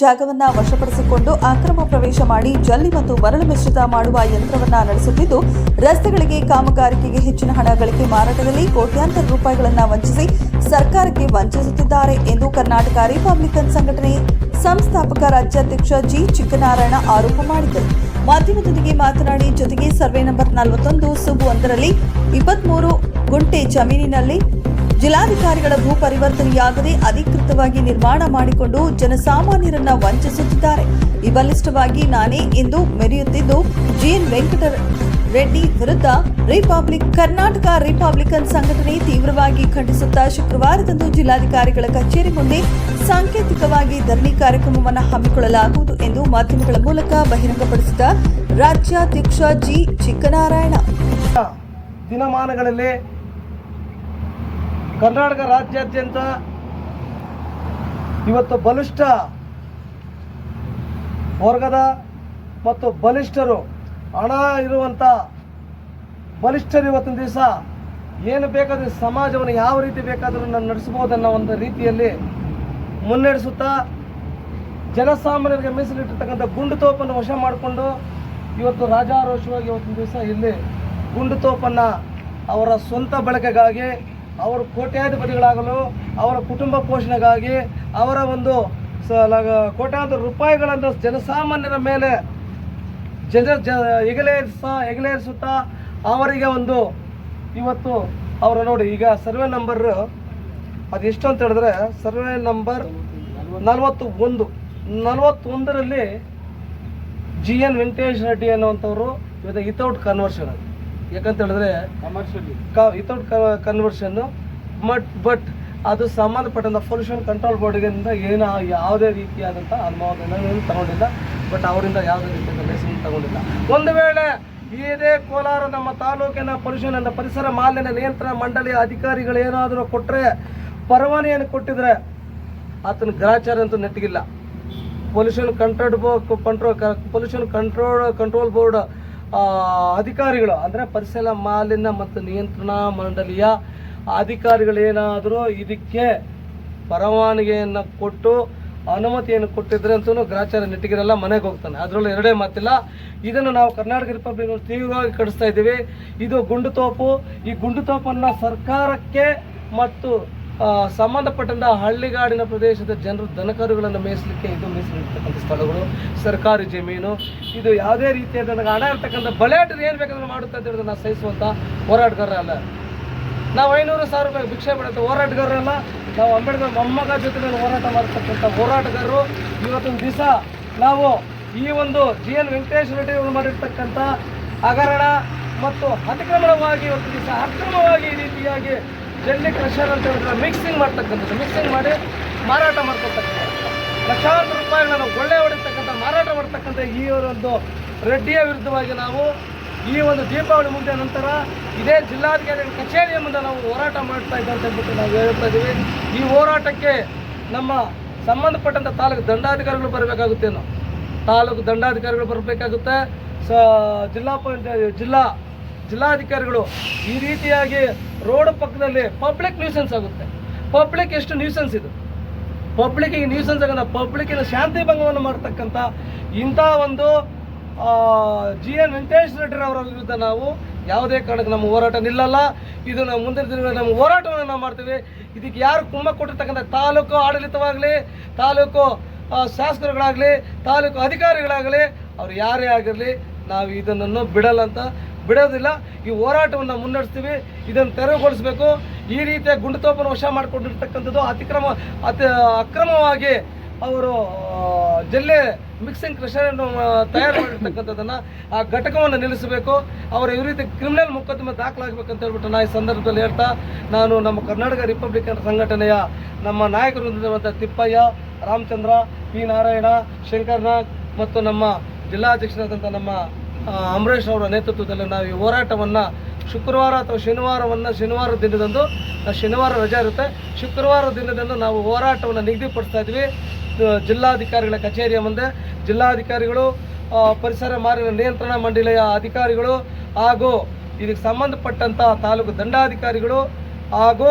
ಜಾಗವನ್ನ ವಶಪಡಿಸಿಕೊಂಡು ಅಕ್ರಮ ಪ್ರವೇಶ ಮಾಡಿ ಜಲ್ಲಿ ಮತ್ತು ಮರಳು ಮಿಶ್ರಿತ ಮಾಡುವ ಯಂತ್ರವನ್ನ ನಡೆಸುತ್ತಿದ್ದು, ರಸ್ತೆಗಳಿಗೆ ಕಾಮಗಾರಿಕೆಗೆ ಹೆಚ್ಚಿನ ಹಣ ಗಳಿಕೆ ಮಾರಾಟದಲ್ಲಿ ಕೋಟ್ಯಾಂತರ ರೂಪಾಯಿಗಳನ್ನು ವಂಚಿಸಿ ಸರ್ಕಾರಕ್ಕೆ ವಂಚಿಸುತ್ತಿದ್ದಾರೆ ಎಂದು ಕರ್ನಾಟಕ ರಿಪಬ್ಲಿಕನ್ ಸಂಘಟನೆ ಸಂಸ್ಥಾಪಕ ರಾಜ್ಯಾಧ್ಯಕ್ಷ ಜಿ. ಚಿಕ್ಕನಾರಾಯಣ ಆರೋಪ ಮಾಡಿದರು ಮಾಧ್ಯಮದೊಂದಿಗೆ ಮಾತನಾಡಿ, ಜೊತೆಗೆ ಸರ್ವೆ ನಂಬರ್ ನಲವತ್ತೊಂದು ಸುಬು ಒಂದರಲ್ಲಿ ಇಪ್ಪತ್ಮೂರು ಗುಂಟೆ ಜಮೀನಿನಲ್ಲಿ ಜಿಲ್ಲಾಧಿಕಾರಿಗಳ ಭೂ ಪರಿವರ್ತನೆಯಾಗದೆ ಅಧಿಕೃತವಾಗಿ ನಿರ್ಮಾಣ ಮಾಡಿಕೊಂಡು ಜನಸಾಮಾನ್ಯರನ್ನ ವಂಚಿಸುತ್ತಿದ್ದಾರೆ. ಈ ಬಲಿಷ್ಠವಾಗಿ ನಾನೇ ಎಂದು ಮೆರೆಯುತ್ತಿದ್ದು ಜಿಎನ್ ವೆಂಕಟ ರೆಡ್ಡಿ ವಿರುದ್ಧ ರಿಪಬ್ಲಿಕ್, ಕರ್ನಾಟಕ ರಿಪಬ್ಲಿಕನ್ ಸಂಘಟನೆ ತೀವ್ರವಾಗಿ ಖಂಡಿಸುತ್ತಾ ಶುಕ್ರವಾರದಂದು ಜಿಲ್ಲಾಧಿಕಾರಿಗಳ ಕಚೇರಿ ಮುಂದೆ ಸಾಂಕೇತಿಕವಾಗಿ ಧರಣಿ ಕಾರ್ಯಕ್ರಮವನ್ನು ಹಮ್ಮಿಕೊಳ್ಳಲಾಗುವುದು ಎಂದು ಮಾಧ್ಯಮಗಳ ಮೂಲಕ ಬಹಿರಂಗಪಡಿಸಿದ ರಾಜ್ಯಾಧ್ಯಕ್ಷ ಜಿ. ಚಿಕ್ಕನಾರಾಯಣ. ದಿನಮಾನಗಳಲ್ಲಿ ಕರ್ನಾಟಕ ರಾಜ್ಯಾದ್ಯಂತ ಇವತ್ತು ಬಲಿಷ್ಠ ವರ್ಗದ ಮತ್ತು ಬಲಿಷ್ಠರು ಹಣ ಇರುವಂಥ ಬಲಿಷ್ಠರು ಇವತ್ತಿನ ದಿವಸ ಏನು ಬೇಕಾದರೂ ಸಮಾಜವನ್ನು ಯಾವ ರೀತಿ ಬೇಕಾದರೂ ನಾನು ನಡೆಸ್ಬೋದನ್ನೋ ಒಂದು ರೀತಿಯಲ್ಲಿ ಮುನ್ನಡೆಸುತ್ತಾ ಜನಸಾಮಾನ್ಯರಿಗೆ ಮೀಸಲಿಟ್ಟಿರ್ತಕ್ಕಂಥ ಗುಂಡು ತೋಪನ್ನು ವಶ ಮಾಡಿಕೊಂಡು ಇವತ್ತು ರಾಜಾರೋಷವಾಗಿ ಇವತ್ತಿನ ದಿವಸ ಇಲ್ಲಿ ಗುಂಡು ತೋಪನ್ನು ಅವರ ಸ್ವಂತ ಬಳಕೆಗಾಗಿ ಅವರ ಕೋಟ್ಯಾಧಿಪತಿಗಳಾಗಲು, ಅವರ ಕುಟುಂಬ ಪೋಷಣೆಗಾಗಿ ಅವರ ಒಂದು ಸ ಕೋಟ್ಯಾಂತರ ರೂಪಾಯಿಗಳನ್ನು ಜನಸಾಮಾನ್ಯರ ಮೇಲೆ ಜನ, ಜ, ಹೆಗಲೇರಿಸ, ಹೆಗಲೇರಿಸುತ್ತಾ ಅವರಿಗೆ ಒಂದು ಇವತ್ತು ಅವರು ನೋಡಿ, ಈಗ ಸರ್ವೆ ನಂಬರ್ ಅದು ಎಷ್ಟು ಅಂತ ಹೇಳಿದ್ರೆ, ಸರ್ವೆ ನಂಬರ್ ನಲವತ್ತು ಒಂದು ನಲವತ್ತೊಂದರಲ್ಲಿ ಜಿ ಎನ್ ವೆಂಕಟೇಶ್ ರೆಡ್ಡಿ ಅನ್ನುವಂಥವ್ರು ಇವತ್ತು ವಿತೌಟ್ ಕನ್ವರ್ಷನ್ ಯಾಕಂತ ಹೇಳಿದ್ರೆ ವಿತೌಟ್ ಕನ್ವರ್ಷನ್ ಬಟ್ ಬಟ್ ಅದು ಸಂಬಂಧಪಟ್ಟಂಥ ಪೊಲ್ಯೂಷನ್ ಕಂಟ್ರೋಲ್ ಬೋರ್ಡ್ಗಿಂದ ಏನು ಯಾವುದೇ ರೀತಿಯಾದಂಥ ಅನುಭವಗಳನ್ನು ತಗೊಂಡಿಲ್ಲ. ಬಟ್ ಅವರಿಂದ ಯಾವುದೇ ರೀತಿಯಾದ ಲೈಸನ್ ತಗೊಂಡಿಲ್ಲ. ಒಂದು ವೇಳೆ ಇದೇ ಕೋಲಾರ ನಮ್ಮ ತಾಲೂಕಿನ ಪೊಲ್ಯೂಷನ್ ಅಂತ ಪರಿಸರ ಮಾಲಿನ್ಯ ನಿಯಂತ್ರಣ ಮಂಡಳಿಯ ಅಧಿಕಾರಿಗಳು ಏನಾದರೂ ಕೊಟ್ಟರೆ ಪರವಾನೆಯನ್ನು ಕೊಟ್ಟಿದ್ರೆ ಆತನ ಗ್ರಾಚಾರ ಅಂತೂ ನೆಟ್ಟಿಗಿಲ್ಲ. Pollution control control pollution control control board ಅಧಿಕಾರಿಗಳು, ಅಂದರೆ ಪರಿಸರ ಮಾಲಿನ್ಯ ಮತ್ತು ನಿಯಂತ್ರಣ ಮಂಡಳಿಯ ಅಧಿಕಾರಿಗಳೇನಾದರೂ ಇದಕ್ಕೆ ಪರವಾನಗಿಯನ್ನು ಕೊಟ್ಟು, ಅನುಮತಿಯನ್ನು ಕೊಟ್ಟಿದ್ರೆ ಅಂತೂ ಗ್ರಾಚಾರ ನೆಟ್ಟಿಗಿರಲ್ಲ ಮನೆಗೆ ಹೋಗ್ತಾನೆ. ಅದರಲ್ಲಿ ಎರಡೇ ಮಾತಿಲ್ಲ. ಇದನ್ನು ನಾವು ಕರ್ನಾಟಕ ರಿಪಬ್ಲಿಕ್ ತೀವ್ರವಾಗಿ ಕಡಿಸ್ತಾ ಇದ್ದೀವಿ. ಇದು ಗುಂಡು ತೋಪು. ಈ ಗುಂಡು ತೋಪನ್ನು ಸರ್ಕಾರಕ್ಕೆ ಮತ್ತು ಆ, ಸಂಬಂಧಪಟ್ಟಂತ ಹಳ್ಳಿಗಾಡಿನ ಪ್ರದೇಶದ ಜನರು ದನಕರುಗಳನ್ನು ಮೇಯಿಸಲಿಕ್ಕೆ ಇದು ಮೀಸಲಿರ್ತಕ್ಕಂಥ ಸ್ಥಳಗಳು. ಸರ್ಕಾರಿ ಜಮೀನು. ಇದು ಯಾವುದೇ ರೀತಿಯಾದ ನನಗೆ ಹಣ ಇರ್ತಕ್ಕಂಥ ಬಲೆಯಾಟರು ಏನು ಬೇಕಾದ್ರೆ ಮಾಡುತ್ತೆ ಅಂತ ಹೇಳಿದ್ರೆ ನಾವು ಸಹಿಸುವಂಥ ಹೋರಾಟಗಾರ ಅಲ್ಲ ನಾವು ಐನೂರು ಸಾವಿರ ರೂಪಾಯಿ ಭಿಕ್ಷೆ ಬಿಡುತ್ತೆ ಹೋರಾಟಗಾರರಲ್ಲ. ನಾವು ಅಂಬೇಡ್ಕರ್ ಮೊಮ್ಮಗ ಜೊತೆ ಹೋರಾಟ ಮಾಡ್ತಕ್ಕಂಥ ಹೋರಾಟಗಾರರು. ಇವತ್ತಿನ ದಿವಸ ನಾವು ಈ ಒಂದು ಜಿ ಎನ್ ವೆಂಕಟೇಶ್ವರ ರೆಡ್ಡಿ ಅವರು ಮಾಡಿರ್ತಕ್ಕಂಥ ಹಗರಣ ಮತ್ತು ಅತಿಕ್ರಮಣವಾಗಿ ಇವತ್ತು ದಿವಸ ಅಕ್ರಮವಾಗಿ ಈ ರೀತಿಯಾಗಿ ಜಲ್ಲಿ ಕ್ರಷರ್ ಅಂತ ಹೇಳಿದ್ರೆ ಮಿಕ್ಸಿಂಗ್ ಮಾಡ್ತಕ್ಕಂಥದ್ದು. ಮಿಕ್ಸಿಂಗ್ ಮಾಡಿ ಮಾರಾಟ ಮಾಡ್ತಕ್ಕಂಥದ್ದು ಲಕ್ಷಾಂತರ ನಾವು ಒಳ್ಳೆ ಹೊಡಿತಕ್ಕಂಥ ಮಾರಾಟ ಮಾಡ್ತಕ್ಕಂಥ ಈ ಒಂದು ರೆಡ್ಡಿಯ ವಿರುದ್ಧವಾಗಿ ನಾವು ಈ ಒಂದು ದೀಪಾವಳಿ ಮುಗಿದ ನಂತರ ಇದೇ ಜಿಲ್ಲಾಧಿಕಾರಿಗಳ ಕಚೇರಿಯ ಮುಂದೆ ನಾವು ಹೋರಾಟ ಮಾಡ್ತಾ ಇದ್ದೇವೆ ಅಂತ ಹೇಳ್ಬಿಟ್ಟು ನಾವು ಹೇಳ್ತಾ ಇದ್ದೀವಿ. ಈ ಹೋರಾಟಕ್ಕೆ ನಮ್ಮ ಸಂಬಂಧಪಟ್ಟಂಥ ತಾಲೂಕು ದಂಡಾಧಿಕಾರಿಗಳು ಬರಬೇಕಾಗುತ್ತೆ ನಾವು ತಾಲೂಕು ದಂಡಾಧಿಕಾರಿಗಳು ಬರಬೇಕಾಗುತ್ತೆ. ಸ, ಜಿಲ್ಲಾ ಪಂಚಾಯತ್, ಜಿಲ್ಲಾ ಜಿಲ್ಲಾಧಿಕಾರಿಗಳು ಈ ರೀತಿಯಾಗಿ ರೋಡ್ ಪಕ್ಕದಲ್ಲಿ ಪಬ್ಲಿಕ್ ನ್ಯೂಸೆನ್ಸ್ ಆಗುತ್ತೆ. ಪಬ್ಲಿಕ್ ಎಷ್ಟು ನ್ಯೂಸೆನ್ಸ್ ಇದು? ಪಬ್ಲಿಕ್ಕಿಗೆ ನ್ಯೂಸೆನ್ಸ್ ಆಗೋಲ್ಲ. ಪಬ್ಲಿಕ್ಕಿನ ಶಾಂತಿ ಭಂಗವನ್ನು ಮಾಡ್ತಕ್ಕಂಥ ಇಂಥ ಒಂದು ಜಿ ಎನ್ ವೆಂಕಟೇಶ್ ರೆಡ್ಡಿ ಅವರ ವಿರುದ್ಧ ನಾವು ಯಾವುದೇ ಕಾರಣಕ್ಕೆ ನಮ್ಮ ಹೋರಾಟ ನಿಲ್ಲಲ್ಲ. ಇದು ನಾವು ಮುಂದಿನ ದಿನಗಳಲ್ಲಿ ನಮ್ಮ ಹೋರಾಟವನ್ನು ನಾವು ಮಾಡ್ತೀವಿ. ಇದಕ್ಕೆ ಯಾರು ಕುಮ್ಮ ಕೊಟ್ಟಿರ್ತಕ್ಕಂಥ ತಾಲೂಕು ಆಡಳಿತವಾಗಲಿ, ತಾಲೂಕು ಶಾಸಕರುಗಳಾಗಲಿ, ತಾಲೂಕು ಅಧಿಕಾರಿಗಳಾಗಲಿ, ಅವ್ರು ಯಾರೇ ಆಗಿರಲಿ, ನಾವು ಇದನ್ನು ಬಿಡಲ್ಲ ಅಂತ ಬಿಡೋದಿಲ್ಲ. ಈ ಹೋರಾಟವನ್ನು ಮುನ್ನಡೆಸ್ತೀವಿ. ಇದನ್ನು ತೆರವುಗೊಳಿಸಬೇಕು. ಈ ರೀತಿಯ ಗುಂಡುತೋಪನ ವಶ ಮಾಡಿಕೊಂಡಿರ್ತಕ್ಕಂಥದ್ದು ಅತಿಕ್ರಮ, ಅತಿ ಅಕ್ರಮವಾಗಿ ಅವರು ಜಿಲ್ಲೆ ಮಿಕ್ಸಿಂಗ್ ಕ್ರಷರನ್ನು ತಯಾರು ಮಾಡಿರ್ತಕ್ಕಂಥದ್ದನ್ನು ಆ ಘಟಕವನ್ನು ನಿಲ್ಲಿಸಬೇಕು. ಅವರು ಈ ರೀತಿ ಕ್ರಿಮಿನಲ್ ಮೊಕದ್ದಮೆ ದಾಖಲಾಗಬೇಕಂತ ಹೇಳ್ಬಿಟ್ಟು ನಾ ಈ ಸಂದರ್ಭದಲ್ಲಿ ಹೇಳ್ತಾ, ನಾನು ನಮ್ಮ ಕರ್ನಾಟಕ ರಿಪಬ್ಲಿಕನ್ ಸಂಘಟನೆಯ ನಮ್ಮ ನಾಯಕರು ತಿಪ್ಪಯ್ಯ, ರಾಮಚಂದ್ರ, ಪಿ ನಾರಾಯಣ, ಶಂಕರ್ನಾಗ್ ಮತ್ತು ನಮ್ಮ ಜಿಲ್ಲಾಧ್ಯಕ್ಷರಾದಂಥ ನಮ್ಮ ಅಂಬರೀಷ್ ಅವರ ನೇತೃತ್ವದಲ್ಲಿ ನಾವು ಈ ಹೋರಾಟವನ್ನು ಶುಕ್ರವಾರ ಅಥವಾ ಶನಿವಾರವನ್ನು ಶನಿವಾರ ದಿನದಂದು ಶನಿವಾರ ರಜೆ ಇರುತ್ತೆ. ಶುಕ್ರವಾರ ದಿನದಂದು ನಾವು ಹೋರಾಟವನ್ನು ನಿಗದಿಪಡಿಸ್ತಾ ಇದ್ವಿ ಜಿಲ್ಲಾಧಿಕಾರಿಗಳ ಕಚೇರಿಯ ಮುಂದೆ. ಜಿಲ್ಲಾಧಿಕಾರಿಗಳು ಪರಿಸರ ಮಾಲಿನ್ಯ ನಿಯಂತ್ರಣ ಮಂಡಳಿಯ ಅಧಿಕಾರಿಗಳು ಹಾಗೂ ಇದಕ್ಕೆ ಸಂಬಂಧಪಟ್ಟಂಥ ತಾಲೂಕು ದಂಡಾಧಿಕಾರಿಗಳು ಹಾಗೂ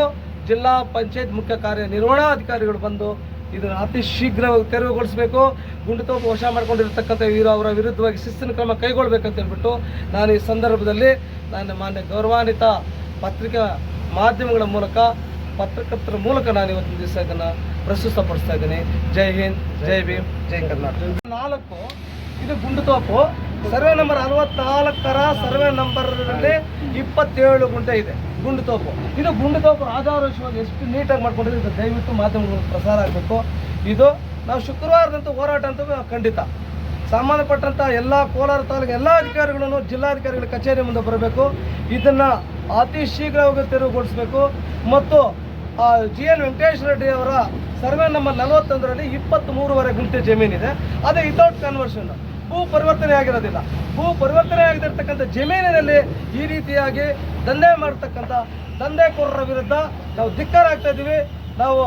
ಜಿಲ್ಲಾ ಪಂಚಾಯತ್ ಮುಖ್ಯ ಕಾರ್ಯನಿರ್ವಹಣಾಧಿಕಾರಿಗಳು ಬಂದು ಇದನ್ನು ಅತಿ ಶೀಘ್ರ ತೆರವುಗೊಳಿಸಬೇಕು. ಗುಂಡುತೋಪು ವಶ ಮಾಡ್ಕೊಂಡಿರ್ತಕ್ಕಂಥ ವೀರ ಅವರ ವಿರುದ್ಧವಾಗಿ ಶಿಸ್ತಿನ ಕ್ರಮ ಕೈಗೊಳ್ಬೇಕಂತ ಹೇಳ್ಬಿಟ್ಟು ನಾನು ಈ ಸಂದರ್ಭದಲ್ಲಿ ನಾನು ಮಾನ್ಯ ಗೌರವಾನ್ವಿತ ಪತ್ರಿಕಾ ಮಾಧ್ಯಮಗಳ ಮೂಲಕ, ಪತ್ರಕರ್ತರ ಮೂಲಕ ನಾನು ಇವತ್ತಿನ ದಿವಸ ಇದನ್ನು ಪ್ರಸ್ತುತಪಡಿಸ್ತಾ ಇದ್ದೀನಿ. ಜೈ ಹಿಂದ್, ಜೈ ಭೀಮ್, ಜೈ ಕರ್ನಾಟಕ. ನಾಲ್ಕು, ಇದು ಗುಂಡುತೋಪು ಸರ್ವೆ ನಂಬರ್ ಅರವತ್ನಾಲ್ಕರ ಸರ್ವೆ ನಂಬರ್ನಲ್ಲಿ ಇಪ್ಪತ್ತೇಳು ಗುಂಟೆ ಇದೆ. ಗುಂಡುತೋಪು ಇದು ಗುಂಡುತೋಪು ಆಧಾರವಾಗಿ ಎಷ್ಟು ನೀಟಾಗಿ ಮಾಡ್ಕೊಂಡಿದ್ರೆ ದಯವಿಟ್ಟು ಮಾಧ್ಯಮಗಳು ಪ್ರಸಾರ ಆಗಬೇಕು. ಇದು ನಾವು ಶುಕ್ರವಾರದಂತೂ ಹೋರಾಟ ಅಂತ ಖಂಡಿತ. ಸಂಬಂಧಪಟ್ಟಂಥ ಎಲ್ಲ ಕೋಲಾರ ತಾಲೂಕು ಎಲ್ಲ ಅಧಿಕಾರಿಗಳನ್ನು ಜಿಲ್ಲಾಧಿಕಾರಿಗಳ ಕಚೇರಿ ಮುಂದೆ ಬರಬೇಕು. ಇದನ್ನು ಅತಿ ಶೀಘ್ರವಾಗಿ ತೆರವುಗೊಳಿಸಬೇಕು. ಮತ್ತು ಜಿ ಎನ್ ವೆಂಕಟೇಶ್ ರೆಡ್ಡಿ ಅವರ ಸರ್ವೆ ನಂಬರ್ ನಲವತ್ತೊಂದರಲ್ಲಿ ಇಪ್ಪತ್ತ್ ಮೂರುವರೆ ಗುಂಟೆ ಜಮೀನಿದೆ. ಅದೇ ವಿತೌಟ್ ಕನ್ವರ್ಷನ್ ಭೂ ಪರಿವರ್ತನೆ ಆಗಿರೋದಿಲ್ಲ. ಭೂ ಪರಿವರ್ತನೆ ಆಗದಿರ್ತಕ್ಕಂಥ ಜಮೀನಿನಲ್ಲಿ ಈ ರೀತಿಯಾಗಿ ದಂಧೆ ಮಾಡ್ತಕ್ಕಂಥ ದಂಧೆಕೋರರ ವಿರುದ್ಧ ನಾವು ಧಿಕ್ಕಾರ ಆಗ್ತಾ ಇದ್ದೀವಿ. ನಾವು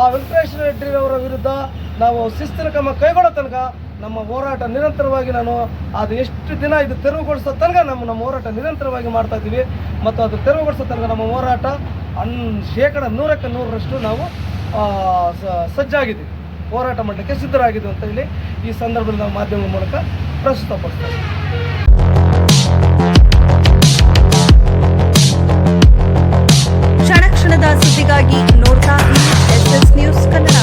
ಆ ವೆಂಕಟೇಶ್ವರ ರೆಡ್ಡಿ ಅವರ ವಿರುದ್ಧ ನಾವು ಶಿಸ್ತಿನ ಕ್ರಮ ಕೈಗೊಳ್ಳೋ ತನಕ ನಮ್ಮ ಹೋರಾಟ ನಿರಂತರವಾಗಿ ನಾನು ಅದು ಎಷ್ಟು ದಿನ ಇದು ತೆರವುಗೊಳಿಸೋ ತನಕ ನಮ್ಮ ನಮ್ಮ ಹೋರಾಟ ನಿರಂತರವಾಗಿ ಮಾಡ್ತಾ ಇದ್ದೀವಿ. ಮತ್ತು ಅದು ತೆರವುಗೊಳಿಸೋ ತನಕ ನಮ್ಮ ಹೋರಾಟ ಅನ್ ಶೇಕಡ ನೂರಕ್ಕೆ ನೂರರಷ್ಟು ನಾವು ಸಜ್ಜಾಗಿದ್ದೀವಿ. ಹೋರಾಟ ಮಾಡಲಿಕ್ಕೆ ಸಿದ್ಧರಾಗಿದ್ದು ಅಂತ ಹೇಳಿ ಈ ಸಂದರ್ಭದಲ್ಲಿ ನಾವು ಮಾಧ್ಯಮದ ಮೂಲಕ ಪ್ರಸ್ತುತಪಡ್ತೇವೆ. ಕ್ಷಣ ಕ್ಷಣದ ಸುದ್ದಿಗಾಗಿ ನೋಡ್ತಾ ಎಸ್ ಎಸ್ ನ್ಯೂಸ್ ಕನ್ನಡ